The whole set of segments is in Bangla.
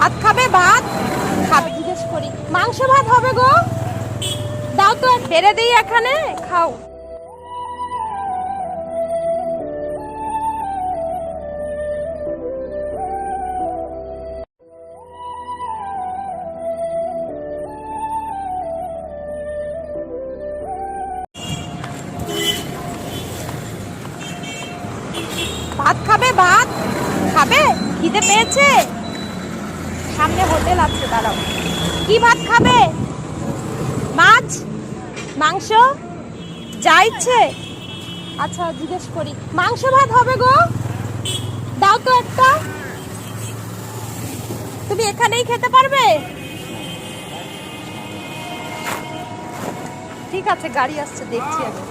ভাত খাবে ভাত খাবে। জিজ্ঞেস করি মাংস ভাত হবে গো? দাও তো বেড়ে দিই এখানে খাও। ভাত খাবে ভাত খাবে? খিদে পেয়েছে? সামনে হোটেল আছে, দাঁড়াও। কি ভাত খাবে? মাছ? মাংস? যা ইচ্ছে? আচ্ছা জিজ্ঞেস করি। মাংস ভাত হবে গো? দাও তো একটা। তুমি এখানেই খেতে পারবে? ঠিক আছে, গাড়ি আসছে, দেখছি আমি।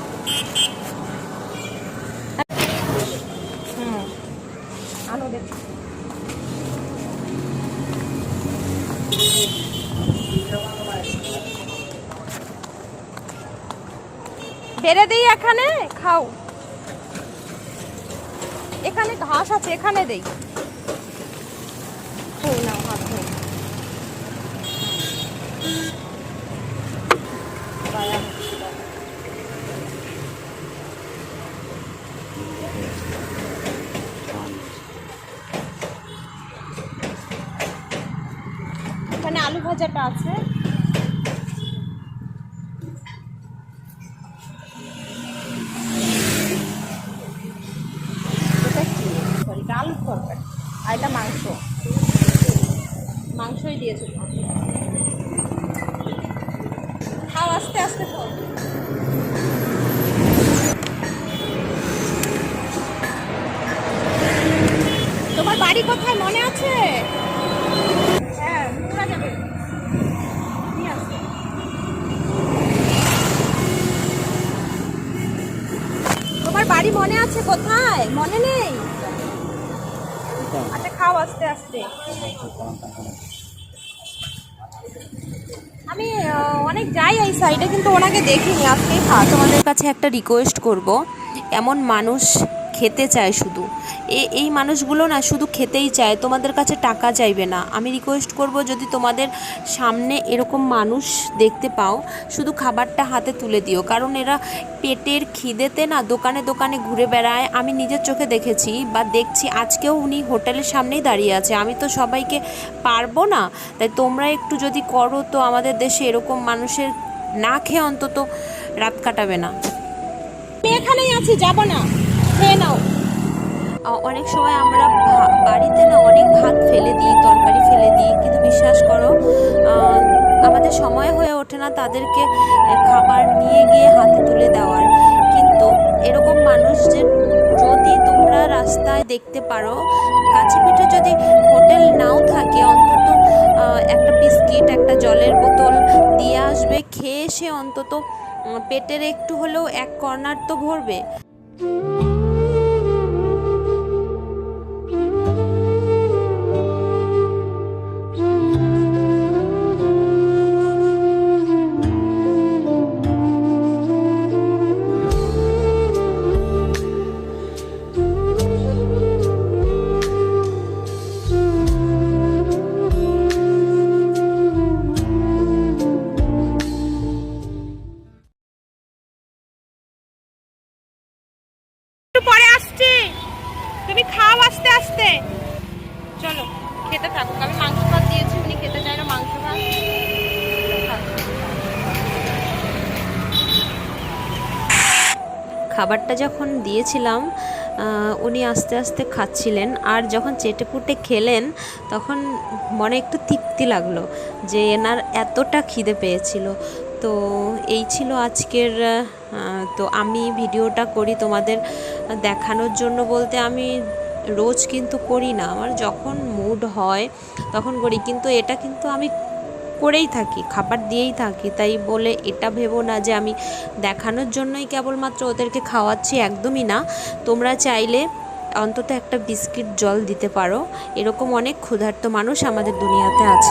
বেড়ে দিই এখানে? খাও। এখানে ঘাস আছে, এখানে দেই। নাও হাত। এখানে আলু ভাজাটা আছে এটা কি সরি এটা আলুর তরকারি আর এটা মাংস মাংসই দিয়েছে। খাও আস্তে আস্তে খাও তোমার বাড়ি কোথায়? মনে আছে? হ্যাঁ যাবে। তোমার বাড়ি মনে আছে কোথায়? মনে নেই? আচ্ছা খাও আস্তে আস্তে। আমি অনেক যাই এই সাইডে কিন্তু ওনাকে দেখিনি। আজকেই খাওয়া তোমাদের কাছে একটা রিকোয়েস্ট করব। এমন মানুষ খেতে চায় শুধু। এ, এই মানুষগুলো না শুধু খেতেই চায়, তোমাদের কাছে টাকা চাইবে না। আমি রিকোয়েস্ট করব যদি তোমাদের সামনে এরকম মানুষ দেখতে পাও, শুধু খাবারটা হাতে তুলে দিও। কারণ এরা পেটের খিদেতে না দোকানে দোকানে ঘুরে বেড়ায়। আমি নিজের চোখে দেখেছি বা দেখছি, আজকেও উনি হোটেলের সামনেই দাঁড়িয়ে আছে। আমি তো সবাইকে পারব না। তাই তোমরা একটু যদি করো তো আমাদের দেশে এরকম মানুষের না খেয়ে অন্তত রাত কাটাবে না। আমি এখানেই আছি, যাব না। খেয়ে নাও। অনেক সময় আমরা বাড়িতে না অনেক ভাত ফেলে দিই, তরকারি ফেলে দিই, কিন্তু বিশ্বাস করো আমাদের সময় হয়ে ওঠে না তাদেরকে খাবার নিয়ে গিয়ে হাতে তুলে দেওয়ার। কিন্তু এরকম মানুষ যে যদি তোমরা রাস্তায় দেখতে পারো, কাছে পিঠে যদি হোটেল নাও থাকে, অন্তত একটা বিস্কিট, একটা জলের বোতল দিয়ে আসবে, খেয়ে সে অন্তত পেটের একটু হলেও এক কর্নার তো ভরবে। একটু পরে আসছি। তুমি খাও আস্তে আস্তে। চলো, খেতে থাকো। আমি মাংস ভাত দিয়েছি, উনি খেতে চায় না মাংস ভাত। খাবারটা যখন দিয়েছিলাম উনি আস্তে আস্তে খাচ্ছিলেন আর যখন চেটেপুটে খেলেন, তখন মনে একটু তৃপ্তি লাগল যে এনার এতটা খিদে পেয়েছিল। তো এই ছিল আজকের তো আমি ভিডিওটা করি তোমাদের দেখানোর জন্য বলতে আমি রোজ কিন্তু করি না। আমার যখন মুড হয় তখন করি, কিন্তু এটা কিন্তু আমি করেই থাকি, খাবার দিয়েই থাকি। তাই বলে এটা ভেবো না যে আমি দেখানোর জন্যই কেবলমাত্র ওদেরকে খাওয়াচ্ছি, একদমই না। তোমরা চাইলে অন্তত একটা বিস্কিট জল দিতে পারো। এরকম অনেক ক্ষুধার্ত মানুষ আমাদের দুনিয়াতে আছে।